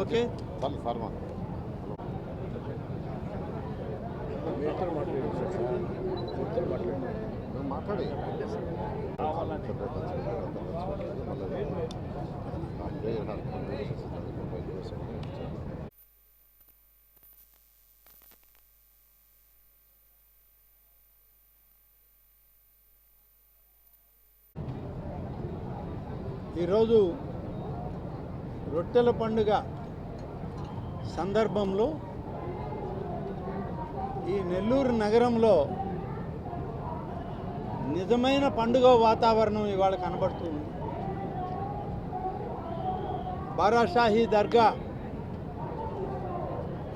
Okay. చాలు sir. మా నువ్వు మాట్లాడి. ఈరోజు రొట్టెల పండుగ. సందర్భంలో ఈ నెల్లూరు నగరంలో నిజమైన పండుగ వాతావరణం ఇవాళ కనబడుతుంది బారాషాహీ దర్గా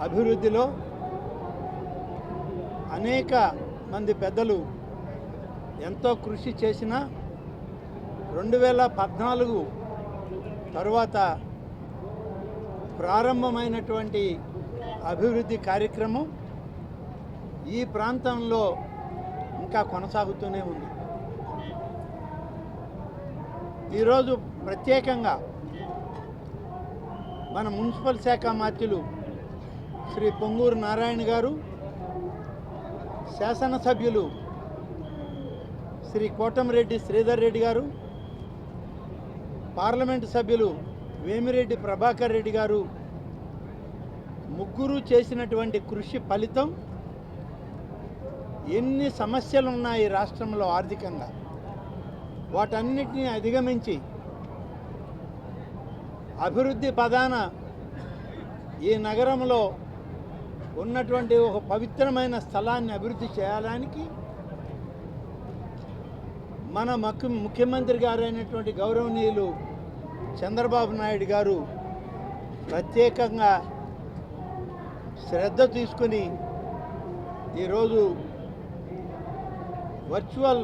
అభివృద్ధిలో అనేక మంది పెద్దలు ఎంతో కృషి చేసిన రెండు వేల పద్నాలుగు తరువాత ప్రారంభమైనటువంటి అభివృద్ధి కార్యక్రమం ఈ ప్రాంతంలో ఇంకా కొనసాగుతూనే ఉంది. ఈరోజు ప్రత్యేకంగా మన మున్సిపల్ శాఖ మాత్యులు శ్రీ పొంగూరు నారాయణ గారు శాసనసభ్యులు శ్రీ కోటమిరెడ్డి శ్రీధర్ రెడ్డి గారు పార్లమెంటు సభ్యులు వేమిరెడ్డి ప్రభాకర్ రెడ్డి గారు ముగ్గురు చేసినటువంటి కృషి ఫలితం ఎన్ని సమస్యలు ఉన్నాయి రాష్ట్రంలో ఆర్థికంగా? వాటన్నిటిని అధిగమించి అభివృద్ధి ప్రధాన ఈ నగరంలో ఉన్నటువంటి ఒక పవిత్రమైన స్థలాన్ని అభివృద్ధి చేయడానికి మన ముఖ్యమంత్రి గారైనటువంటి గౌరవనీయులు చంద్రబాబు నాయుడు గారు ప్రత్యేకంగా శ్రద్ధ తీసుకుని ఈరోజు వర్చువల్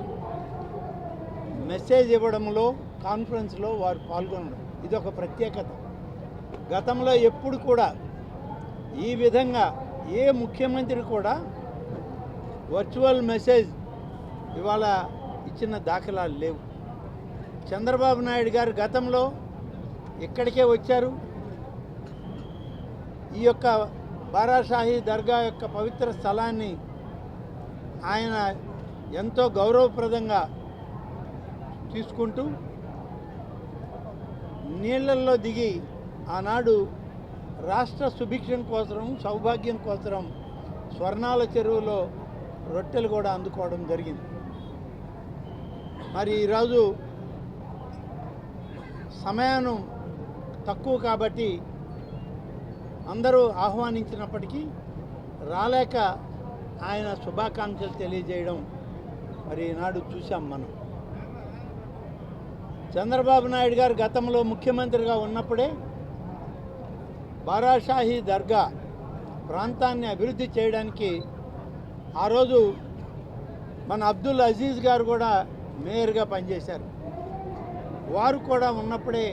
మెసేజ్ ఇవ్వడంలో కాన్ఫరెన్స్లో వారు పాల్గొనడం. ఇది ఒక ప్రత్యేకత. గతంలో ఎప్పుడు కూడా ఈ విధంగా ఏ ముఖ్యమంత్రి కూడా వర్చువల్ మెసేజ్ ఇవాళ ఇచ్చిన దాఖలాలు లేవు. చంద్రబాబు నాయుడు గారు గతంలో ఇక్కడికే వచ్చారు? ఈ యొక్క బారాషాహి దర్గా యొక్క పవిత్ర స్థలాన్ని ఆయన ఎంతో గౌరవప్రదంగా తీసుకుంటూ నీళ్ళల్లో దిగి ఆనాడు రాష్ట్ర సుభిక్షం కోసం సౌభాగ్యం కోసం స్వర్ణాల చెరువులో రొట్టెలు కూడా అందుకోవడం జరిగింది. మరి ఈరోజు సమయాను తక్కువ కాబట్టి అందరూ ఆహ్వానించినప్పటికీ రాలేక ఆయన శుభాకాంక్షలు తెలియజేయడం మరి ఈనాడు చూసాం మనం. చంద్రబాబు నాయుడు గారు గతంలో ముఖ్యమంత్రిగా ఉన్నప్పుడే బారాషాహి దర్గా ప్రాంతాన్ని అభివృద్ధి చేయడానికి ఆ రోజు మన అబ్దుల్ అజీజ్ గారు కూడా మేయర్గా పనిచేశారు. వారు కూడా ఉన్నప్పుడే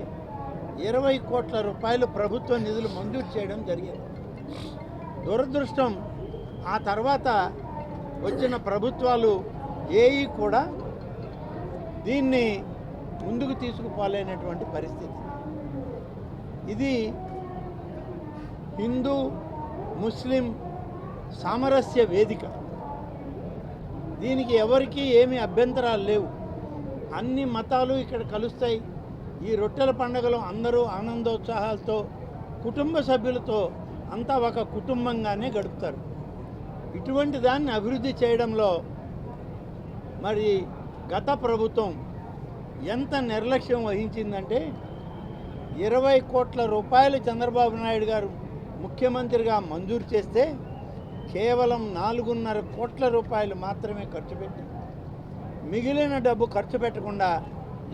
ఇరవై కోట్ల రూపాయలు ప్రభుత్వ నిధులు మంజూరు చేయడం జరిగింది. దురదృష్టం ఆ తర్వాత వచ్చిన ప్రభుత్వాలు ఏవి కూడా దీన్ని ముందుకు తీసుకుపోలేనటువంటి పరిస్థితి. ఇది హిందూ ముస్లిం సామరస్య వేదిక. దీనికి ఎవరికీ ఏమి అభ్యంతరాలు లేవు. అన్ని మతాలు ఇక్కడ కలుస్తాయి. ఈ రొట్టెల పండుగలో అందరూ ఆనందోత్సాహాలతో కుటుంబ సభ్యులతో అంతా ఒక కుటుంబంగానే గడుపుతారు. ఇటువంటి దాన్ని అభివృద్ధి చేయడంలో మరి గత ప్రభుత్వం ఎంత నిర్లక్ష్యం వహించిందంటే ఇరవై కోట్ల రూపాయలు చంద్రబాబు నాయుడు గారు ముఖ్యమంత్రిగా మంజూరు చేస్తే కేవలం నాలుగున్నర కోట్ల రూపాయలు మాత్రమే ఖర్చు పెట్టి మిగిలిన డబ్బు ఖర్చు పెట్టకుండా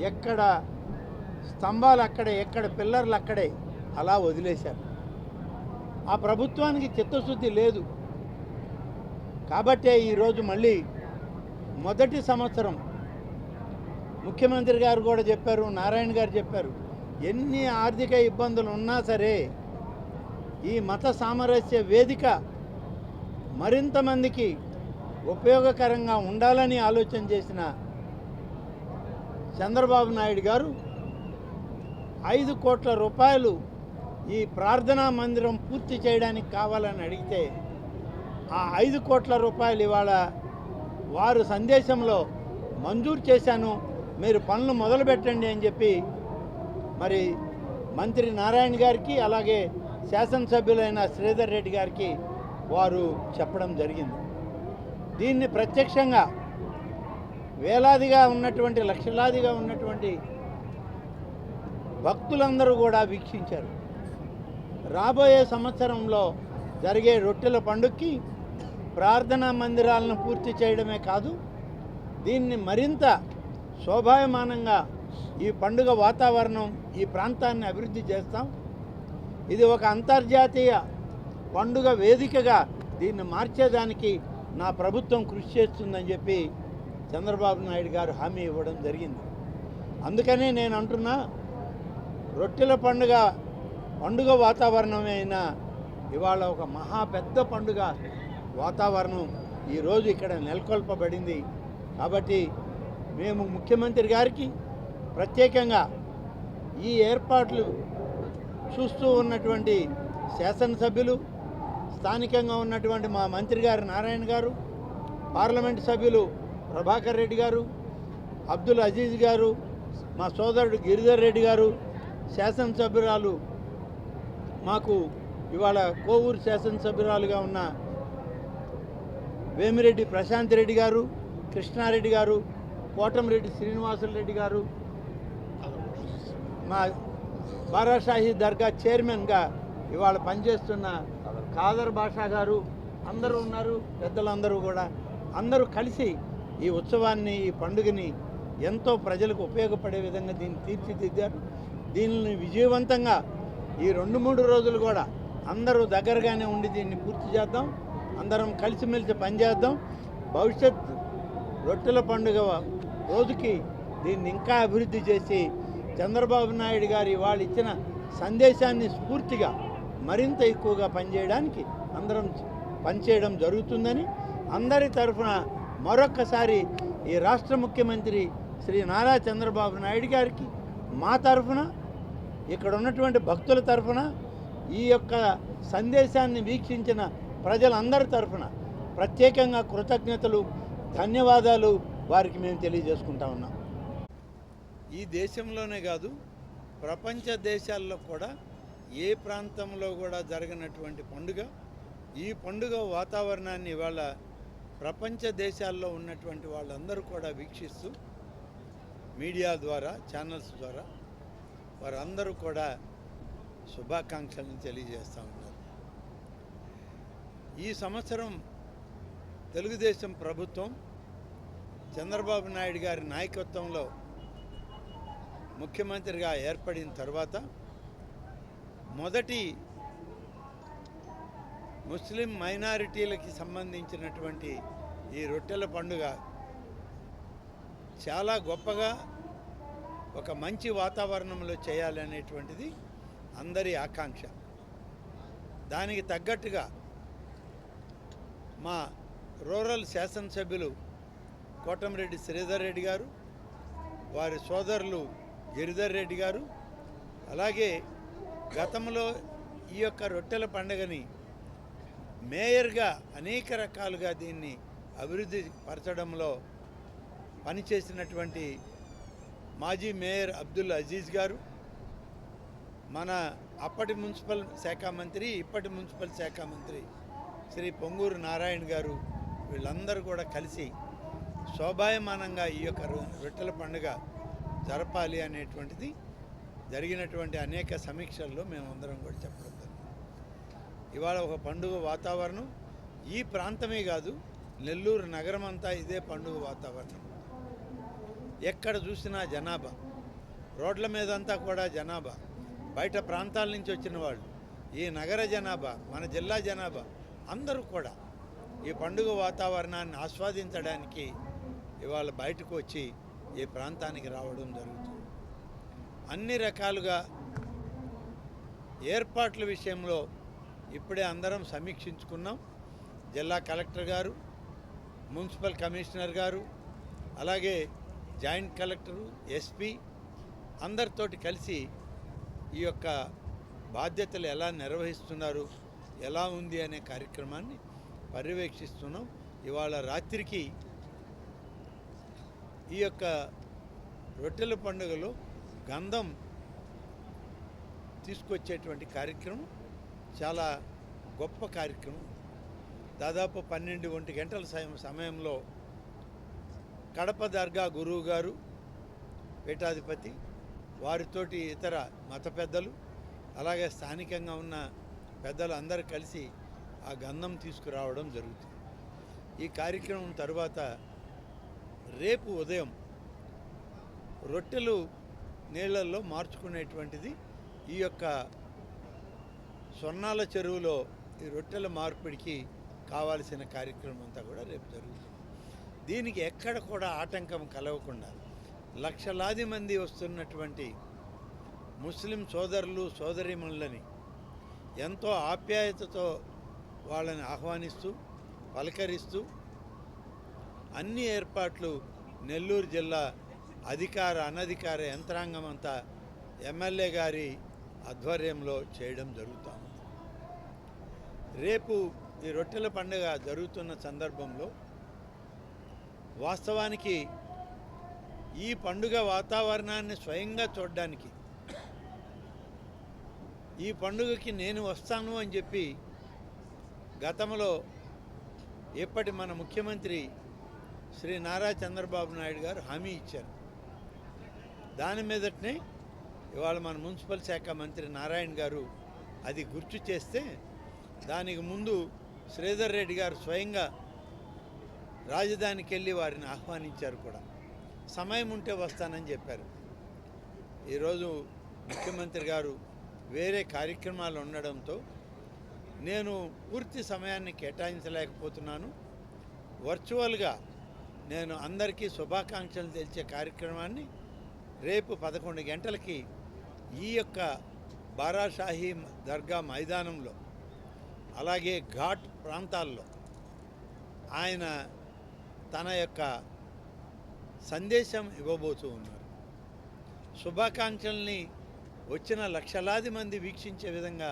ఎక్కడ స్తంభాలు అక్కడే ఎక్కడ పిల్లర్లు అక్కడే అలా వదిలేశారు. ఆ ప్రభుత్వానికి చిత్తశుద్ధి లేదు. కాబట్టే ఈరోజు మళ్ళీ మొదటి సంవత్సరం. ముఖ్యమంత్రి గారు కూడా చెప్పారు నారాయణ గారు చెప్పారు ఎన్ని ఆర్థిక ఇబ్బందులు ఉన్నా సరే ఈ మత సామరస్య వేదిక మరింత మందికి ఉపయోగకరంగా ఉండాలని ఆలోచన చేసిన చంద్రబాబు నాయుడు గారు ఐదు కోట్ల రూపాయలు ఈ ప్రార్థనా మందిరం పూర్తి చేయడానికి కావాలని అడిగితే ఆ ఐదు కోట్ల రూపాయలు ఇవాళ వారు సందేశంలో మంజూరు చేశాను మీరు పనులు మొదలుపెట్టండి అని చెప్పి మరి మంత్రి నారాయణ గారికి అలాగే శాసనసభ్యులైన శ్రీధర్ రెడ్డి గారికి వారు చెప్పడం జరిగింది. దీన్ని ప్రత్యక్షంగా వేలాదిగా ఉన్నటువంటి లక్షలాదిగా ఉన్నటువంటి భక్తులందరూ కూడా వీక్షించారు. రాబోయే సంవత్సరంలో జరిగే రొట్టెల పండుగకి ప్రార్థనా మందిరాలను పూర్తి చేయడమే కాదు దీన్ని మరింత శోభాయమానంగా ఈ పండుగ వాతావరణం ఈ ప్రాంతాన్ని అభివృద్ధి చేస్తాం. ఇది ఒక అంతర్జాతీయ పండుగ వేదికగా దీన్ని మార్చేదానికి నా ప్రభుత్వం కృషి చేస్తుందని చెప్పి చంద్రబాబు నాయుడు గారు హామీ ఇవ్వడం జరిగింది. అందుకనే నేను అంటున్నా రొట్టెల పండుగ పండుగ వాతావరణమైన ఇవాళ ఒక మహా పెద్ద పండుగ వాతావరణం ఈరోజు ఇక్కడ నెలకొల్పబడింది. కాబట్టి మేము ముఖ్యమంత్రి గారికి ప్రత్యేకంగా ఈ ఏర్పాట్లు చూస్తూ ఉన్నటువంటి శాసనసభ్యులు స్థానికంగా ఉన్నటువంటి మా మంత్రి గారు నారాయణ గారు పార్లమెంట్ సభ్యులు ప్రభాకర్ రెడ్డి గారు అబ్దుల్ అజీజ్ గారు మా సోదరుడు గిరిధర్ రెడ్డి గారు శాసనసభ్యురాలు మాకు ఇవాళ కోవూరు శాసనసభ్యురాలుగా ఉన్న వేమిరెడ్డి ప్రశాంత్ రెడ్డి గారు కృష్ణారెడ్డి గారు కోటంరెడ్డి శ్రీనివాసులు రెడ్డి గారు మా బారాషాహి దర్గా చైర్మన్గా ఇవాళ పనిచేస్తున్న కాదర్ బాషా గారు అందరూ ఉన్నారు పెద్దలందరూ కూడా. అందరూ కలిసి ఈ ఉత్సవాన్ని ఈ పండుగని ఎంతో ప్రజలకు ఉపయోగపడే విధంగా దీన్ని తీర్చిదిద్దారు. దీనిని విజయవంతంగా ఈ రెండు మూడు రోజులు కూడా అందరూ దగ్గరగానే ఉండి దీన్ని పూర్తి చేద్దాం. అందరం కలిసిమెలిసి పనిచేద్దాం. భవిష్యత్ రొట్టెల పండుగ రోజుకి దీన్ని ఇంకా అభివృద్ధి చేసి చంద్రబాబు నాయుడు గారి వాళ్ళు ఇచ్చిన సందేశాన్ని స్ఫూర్తిగా మరింత ఎక్కువగా పనిచేయడానికి అందరం పనిచేయడం జరుగుతుందని అందరి తరఫున మరొక్కసారి ఈ రాష్ట్ర ముఖ్యమంత్రి శ్రీ నారా చంద్రబాబు నాయుడు గారికి మా తరఫున ఇక్కడ ఉన్నటువంటి భక్తుల తరఫున ఈ యొక్క సందేశాన్ని వీక్షించిన ప్రజలందరి తరఫున ప్రత్యేకంగా కృతజ్ఞతలు ధన్యవాదాలు వారికి మేము తెలియజేసుకుంటా ఉన్నాం. ఈ దేశంలోనే కాదు ప్రపంచ దేశాల్లో కూడా ఏ ప్రాంతంలో కూడా జరగనటువంటి పండుగ ఈ పండుగ వాతావరణాన్ని ఇవాళ ప్రపంచ దేశాల్లో ఉన్నటువంటి వాళ్ళందరూ కూడా వీక్షిస్తూ మీడియా ద్వారా ఛానల్స్ ద్వారా వారందరూ కూడా శుభాకాంక్షలను తెలియజేస్తూ ఉన్నారు. ఈ సంవత్సరం తెలుగుదేశం ప్రభుత్వం చంద్రబాబు నాయుడు గారి నాయకత్వంలో ముఖ్యమంత్రిగా ఏర్పడిన తర్వాత మొదటి ముస్లిం మైనారిటీలకి సంబంధించినటువంటి ఈ రొట్టెల పండుగ చాలా గొప్పగా ఒక మంచి వాతావరణంలో చేయాలనేటువంటిది అందరి ఆకాంక్ష. దానికి తగ్గట్టుగా మా రూరల్ శాసనసభ్యులు కోటమిరెడ్డి శ్రీధర్ రెడ్డి గారు వారి సోదరులు గిరిధర్ రెడ్డి గారు అలాగే గతంలో ఈ యొక్క రొట్టెల పండుగని మేయర్గా అనేక రకాలుగా దీన్ని అభివృద్ధి పరచడంలో పనిచేసినటువంటి మాజీ మేయర్ అబ్దుల్ అజీజ్ గారు మన అప్పటి మున్సిపల్ శాఖ మంత్రి ఇప్పటి మున్సిపల్ శాఖ మంత్రి శ్రీ పొంగూరు నారాయణ గారు వీళ్ళందరూ కూడా కలిసి శోభాయమానంగా ఈ యొక్క రొట్టెల పండుగ జరపాలి అనేటువంటిది జరిగినటువంటి అనేక సమీక్షల్లో మేమందరం కూడా చెప్పడం జరిగింది. ఇవాళ ఒక పండుగ వాతావరణం. ఈ ప్రాంతమే కాదు నెల్లూరు నగరం అంతా ఇదే పండుగ వాతావరణం. ఎక్కడ చూసినా జనాభా. రోడ్ల మీదంతా కూడా జనాభా. బయట ప్రాంతాల నుంచి వచ్చిన వాళ్ళు ఈ నగర జనాభా మన జిల్లా జనాభా అందరూ కూడా ఈ పండుగ వాతావరణాన్ని ఆస్వాదించడానికి ఇవాళ బయటకు వచ్చి ఈ ప్రాంతానికి రావడం జరుగుతుంది. అన్ని రకాలుగా ఏర్పాట్ల విషయంలో ఇప్పుడే అందరం సమీక్షించుకున్నాం. జిల్లా కలెక్టర్ గారు మున్సిపల్ కమిషనర్ గారు అలాగే జాయింట్ కలెక్టరు ఎస్పీ అందరితోటి కలిసి ఈ యొక్క బాధ్యతలు ఎలా నిర్వహిస్తున్నారు ఎలా ఉంది అనే కార్యక్రమాన్ని పర్యవేక్షిస్తున్నాం. ఇవాళ రాత్రికి ఈ యొక్క రొట్టెల పండుగలో గంధం తీసుకొచ్చేటువంటి కార్యక్రమం చాలా గొప్ప కార్యక్రమం. దాదాపు పన్నెండు ఒంటి గంటల సమయంలో కడప దర్గా గురువు గారు పీఠాధిపతి వారితోటి ఇతర మత పెద్దలు అలాగే స్థానికంగా ఉన్న పెద్దలు అందరు కలిసి ఆ గంధం తీసుకురావడం జరుగుతుంది. ఈ కార్యక్రమం తర్వాత రేపు ఉదయం రొట్టెలు నీళ్ళల్లో మార్చుకునేటువంటిది ఈ యొక్క స్వర్ణాల చెరువులో ఈ రొట్టెల మార్పిడికి కావాల్సిన కార్యక్రమం అంతా కూడా రేపు జరుగుతుంది. దీనికి ఎక్కడ కూడా ఆటంకం కలగకుండా లక్షలాది మంది వస్తున్నటువంటి ముస్లిం సోదరులు సోదరిమణులని ఎంతో ఆప్యాయతతో వాళ్ళని ఆహ్వానిస్తూ పలకరిస్తూ అన్ని ఏర్పాట్లు నెల్లూరు జిల్లా అధికార అనధికార యంత్రాంగం అంతా ఎమ్మెల్యే గారి ఆధ్వర్యంలో చేయడం జరుగుతూ ఉంది రేపు ఈ రొట్టెల పండుగ జరుగుతున్న సందర్భంలో వాస్తవానికి ఈ పండుగ వాతావరణాన్ని స్వయంగా చూడడానికి. ఈ పండుగకి నేను వస్తాను అని చెప్పి గతంలో ఇప్పటి మన ముఖ్యమంత్రి శ్రీ నారా చంద్రబాబు నాయుడు గారు హామీ ఇచ్చారు. దాని మీదటనే ఇవాళ మన మున్సిపల్ శాఖ మంత్రి నారాయణ గారు అది గుర్తు చేస్తే దానికి ముందు శ్రీధర్ రెడ్డి గారు స్వయంగా రాజధానికి వెళ్ళి వారిని ఆహ్వానించారు కూడా. సమయం ఉంటే వస్తానని చెప్పారు. ఈరోజు ముఖ్యమంత్రి గారు వేరే కార్యక్రమాలు ఉండడంతో నేను పూర్తి సమయాన్ని కేటాయించలేకపోతున్నాను. వర్చువల్గా నేను అందరికీ శుభాకాంక్షలు తెలిసే కార్యక్రమాన్ని రేపు పదకొండు గంటలకి ఈ యొక్క బారాషాహీ దర్గా మైదానంలో అలాగే ఘాట్ ప్రాంతాల్లో ఆయన తన యొక్క సందేశం ఇవ్వబోతూ ఉన్నారు. శుభాకాంక్షల్ని వచ్చిన లక్షలాది మంది వీక్షించే విధంగా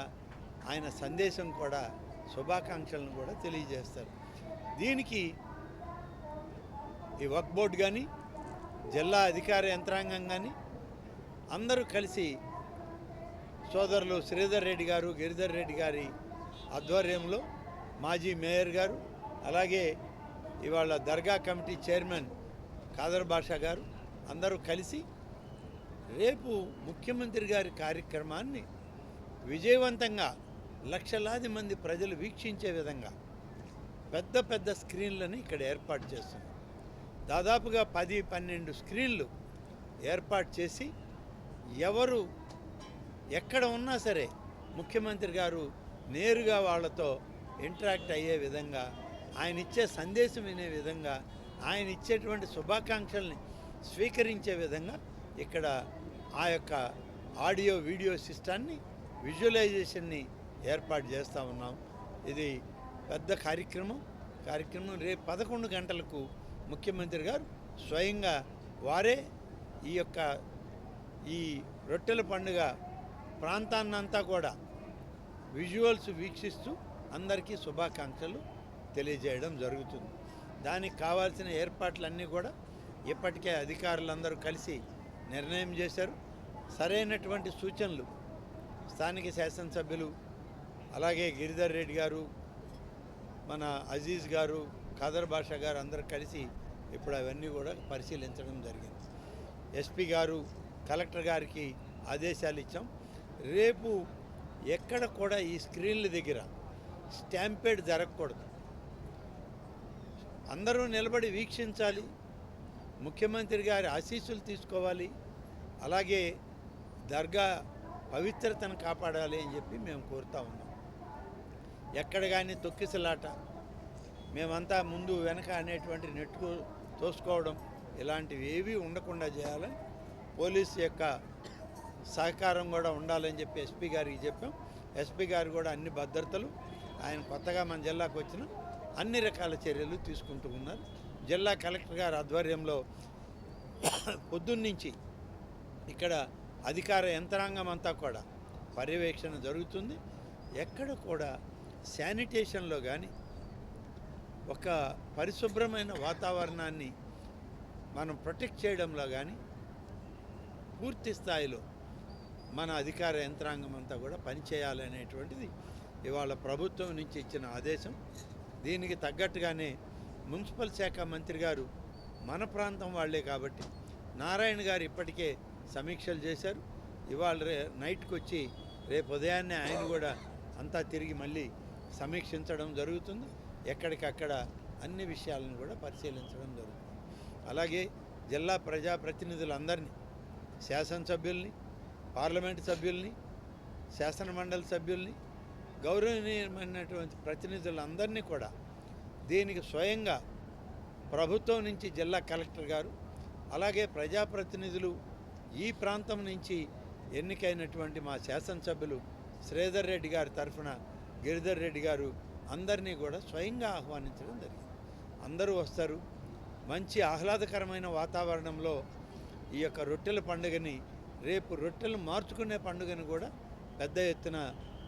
ఆయన సందేశం కూడా శుభాకాంక్షలను కూడా తెలియజేస్తారు. దీనికి ఈ వర్క్ బోర్డు కానీ జిల్లా అధికార యంత్రాంగం కానీ అందరూ కలిసి సోదరులు శ్రీధర్ రెడ్డి గారు గిరిధర్ రెడ్డి గారి ఆధ్వర్యంలో మాజీ మేయర్ గారు అలాగే ఇవాళ దర్గా కమిటీ చైర్మన్ ఖాదర్ బాషా గారు అందరూ కలిసి రేపు ముఖ్యమంత్రి గారి కార్యక్రమాన్ని విజయవంతంగా లక్షలాది మంది ప్రజలు వీక్షించే విధంగా పెద్ద పెద్ద స్క్రీన్లను ఇక్కడ ఏర్పాటు చేస్తున్నాం. దాదాపుగా పది పన్నెండు స్క్రీన్లు ఏర్పాటు చేసి ఎవరు ఎక్కడ ఉన్నా సరే ముఖ్యమంత్రి గారు నేరుగా వాళ్ళతో ఇంటరాక్ట్ అయ్యే విధంగా ఆయన ఇచ్చే సందేశం వినే విధంగా ఆయన ఇచ్చేటువంటి శుభాకాంక్షల్ని స్వీకరించే విధంగా ఇక్కడ ఆ యొక్క ఆడియో వీడియో సిస్టాన్ని విజువలైజేషన్ని ఏర్పాటు చేస్తూ ఉన్నాం. ఇది పెద్ద కార్యక్రమం. కార్యక్రమం రేపు పదకొండు గంటలకు ముఖ్యమంత్రి గారు స్వయంగా వారే ఈ యొక్క ఈ రొట్టెల పండుగ ప్రాంతాన్నంతా కూడా విజువల్స్ వీక్షిస్తూ అందరికీ శుభాకాంక్షలు. తెలియజేయడం జరుగుతుంది. దానికి కావాల్సిన ఏర్పాట్లన్నీ కూడా ఇప్పటికే అధికారులందరూ కలిసి నిర్ణయం చేశారు. సరైనటువంటి సూచనలు స్థానిక శాసనసభ్యులు అలాగే గిరిధర్ రెడ్డి గారు మన అజీజ్ గారు ఖదర్ బాషా గారు అందరూ కలిసి ఇప్పుడు అవన్నీ కూడా పరిశీలించడం జరిగింది. ఎస్పీ గారు కలెక్టర్ గారికి ఆదేశాలు ఇచ్చాం. రేపు ఎక్కడ కూడా ఈ స్క్రీన్ల దగ్గర స్టాంపేడ్ జరగకూడదు. అందరూ నిలబడి వీక్షించాలి. ముఖ్యమంత్రి గారి ఆశీస్సులు తీసుకోవాలి. అలాగే దర్గా పవిత్రతను కాపాడాలి అని చెప్పి మేము కోరుతా ఉన్నాం. ఎక్కడ కానీ తొక్కిసలాట మేమంతా ముందు వెనక అనేటువంటి నెట్టుకు తోసుకోవడం ఇలాంటివి ఏవీ ఉండకుండా చేయాలని పోలీస్ యొక్క సహకారం కూడా ఉండాలని చెప్పి ఎస్పీ గారికి చెప్పాం. ఎస్పీ గారు కూడా అన్ని భద్రతలు. ఆయన కొత్తగా మన జిల్లాకు వచ్చిన అన్ని రకాల చర్యలు తీసుకుంటూ ఉన్నారు. జిల్లా కలెక్టర్ గారి ఆధ్వర్యంలో పొద్దున్నుంచి ఇక్కడ అధికార యంత్రాంగం అంతా కూడా పర్యవేక్షణ జరుగుతుంది. ఎక్కడ కూడా శానిటేషన్లో కానీ ఒక పరిశుభ్రమైన వాతావరణాన్ని మనం ప్రొటెక్ట్ చేయడంలో కానీ పూర్తి స్థాయిలో మన అధికార యంత్రాంగం అంతా కూడా పనిచేయాలనేటువంటిది ఇవాళ ప్రభుత్వం నుంచి ఇచ్చిన ఆదేశం. దీనికి తగ్గట్టుగానే మున్సిపల్ శాఖ మంత్రి గారు మన ప్రాంతం వాళ్ళే కాబట్టి నారాయణ గారు ఇప్పటికే సమీక్షలు చేశారు. ఇవాళ రే నైట్కి వచ్చి రేపు ఉదయాన్నే ఆయన కూడా అంతా తిరిగి మళ్ళీ సమీక్షించడం జరుగుతుంది. ఎక్కడికక్కడ అన్ని విషయాలను కూడా పరిశీలించడం జరుగుతుంది. అలాగే జిల్లా ప్రజాప్రతినిధులందరినీ శాసనసభ్యుల్ని పార్లమెంటు సభ్యుల్ని శాసనమండలి సభ్యుల్ని గౌరవనీయమైనటువంటి ప్రతినిధులందరినీ కూడా దీనికి స్వయంగా ప్రభుత్వం నుంచి జిల్లా కలెక్టర్ గారు అలాగే ప్రజాప్రతినిధులు ఈ ప్రాంతం నుంచి ఎన్నికైనటువంటి మా శాసనసభ్యులు శ్రీధర్ రెడ్డి గారి తరఫున గిరిధర్ రెడ్డి గారు అందరినీ కూడా స్వయంగా ఆహ్వానించడం జరిగింది. అందరూ వస్తారు. మంచి ఆహ్లాదకరమైన వాతావరణంలో ఈ యొక్క రొట్టెల పండుగని రేపు రొట్టెలు మార్చుకునే పండుగని కూడా పెద్ద ఎత్తున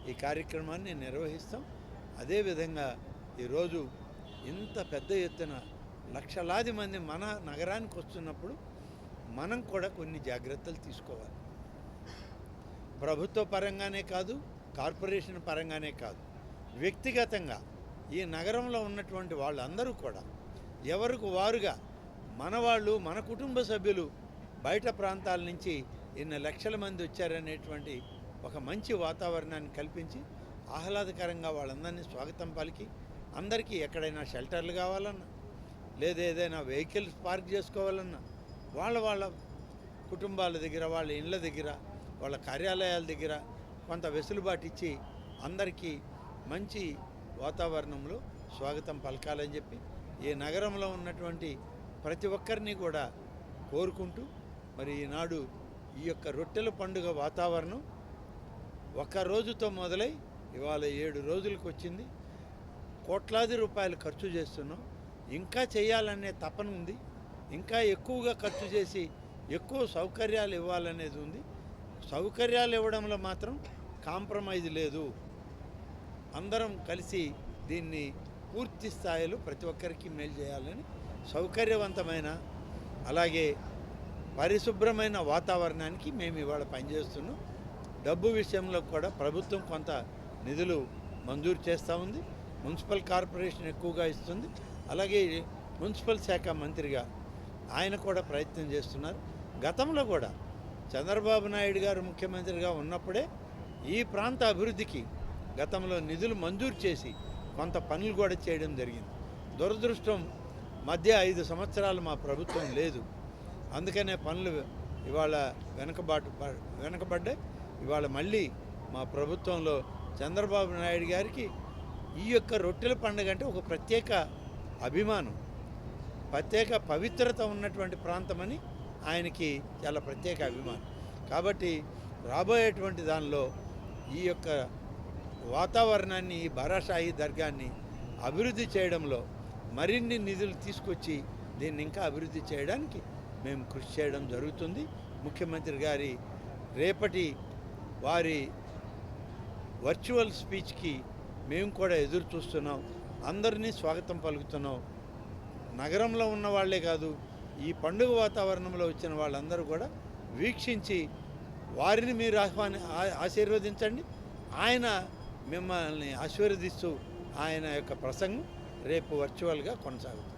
ఈ కార్యక్రమాన్ని నిర్వహిస్తాం. అదేవిధంగా ఈరోజు ఇంత పెద్ద ఎత్తున లక్షలాది మంది మన నగరానికి వస్తున్నప్పుడు మనం కూడా కొన్ని జాగ్రత్తలు తీసుకోవాలి. ప్రభుత్వ పరంగానే కాదు కార్పొరేషన్ పరంగానే కాదు. వ్యక్తిగతంగా ఈ నగరంలో ఉన్నటువంటి వాళ్ళందరూ కూడా ఎవరికి వారుగా మన వాళ్ళు మన కుటుంబ సభ్యులు బయట ప్రాంతాల నుంచి ఇన్ని లక్షల మంది వచ్చారనేటువంటి ఒక మంచి వాతావరణాన్ని కల్పించి ఆహ్లాదకరంగా వాళ్ళందరినీ స్వాగతం పలికి అందరికీ ఎక్కడైనా షెల్టర్లు కావాలన్నా లేదా ఏదైనా వెహికల్స్ పార్క్ చేసుకోవాలన్నా వాళ్ళ వాళ్ళ కుటుంబాల దగ్గర వాళ్ళ ఇళ్ళ దగ్గర వాళ్ళ కార్యాలయాల దగ్గర కొంత వెసులుబాటు ఇచ్చి అందరికీ మంచి వాతావరణంలో స్వాగతం పలకాలని చెప్పి ఈ నగరంలో ఉన్నటువంటి ప్రతి ఒక్కరిని కూడా కోరుకుంటూ మరి ఈనాడు ఈ యొక్క రొట్టెల పండుగ వాతావరణం ఒక రోజుతో మొదలై ఇవాళ ఏడు రోజులకు వచ్చింది. కోట్లాది రూపాయలు ఖర్చు చేస్తున్నాం. ఇంకా చేయాలనే తపన ఉంది. ఇంకా ఎక్కువగా ఖర్చు చేసి ఎక్కువ సౌకర్యాలు ఇవ్వాలనేది ఉంది. సౌకర్యాలు ఇవ్వడంలో మాత్రం కాంప్రమైజ్ లేదు. అందరం కలిసి దీన్ని పూర్తి స్థాయిలో ప్రతి ఒక్కరికి మేలు చేయాలని సౌకర్యవంతమైన అలాగే పరిశుభ్రమైన వాతావరణానికి మేము ఇవాళ పనిచేస్తున్నాం. డబ్బు విషయంలో కూడా ప్రభుత్వం కొంత నిధులు మంజూరు చేస్తూ ఉంది. మున్సిపల్ కార్పొరేషన్ ఎక్కువగా ఇస్తుంది. అలాగే మున్సిపల్ శాఖ మంత్రిగా ఆయన కూడా ప్రయత్నం చేస్తున్నారు. గతంలో కూడా చంద్రబాబు నాయుడు గారు ముఖ్యమంత్రిగా ఉన్నప్పుడే ఈ ప్రాంత అభివృద్ధికి గతంలో నిధులు మంజూరు చేసి కొంత పనులు కూడా చేయడం జరిగింది. దురదృష్టం మధ్య ఐదు సంవత్సరాలు మా ప్రభుత్వం లేదు. అందుకనే పనులు ఇవాళ వెనకబాటు వెనుకబడ్డాయి వెనకబడ్డాయి. ఇవాళ మళ్ళీ మా ప్రభుత్వంలో చంద్రబాబు నాయుడు గారికి ఈ యొక్క రొట్టెల పండుగ అంటే ఒక ప్రత్యేక అభిమానం ప్రత్యేక పవిత్రత ఉన్నటువంటి ప్రాంతమని ఆయనకి చాలా ప్రత్యేక అభిమానం. కాబట్టి రాబోయేటువంటి దానిలో ఈ యొక్క వాతావరణాన్ని ఈ బారాషాహి దర్గాన్ని అభివృద్ధి చేయడంలో మరిన్ని నిధులు తీసుకొచ్చి దీన్ని ఇంకా అభివృద్ధి చేయడానికి మేము కృషి చేయడం జరుగుతుంది. ముఖ్యమంత్రి గారి రేపటి వారి వర్చువల్ స్పీచ్కి మేము కూడా ఎదురు చూస్తున్నాం. అందరినీ స్వాగతం పలుకుతున్నాం. నగరంలో ఉన్న వాళ్ళే కాదు ఈ పండుగ వాతావరణంలో వచ్చిన వాళ్ళందరూ కూడా వీక్షించి వారిని మీరు ఆహ్వాని ఆశీర్వదించండి. ఆయన మిమ్మల్ని ఆశీర్వదిస్తూ ఆయన యొక్క ప్రసంగం రేపు వర్చువల్గా కొనసాగుతుంది.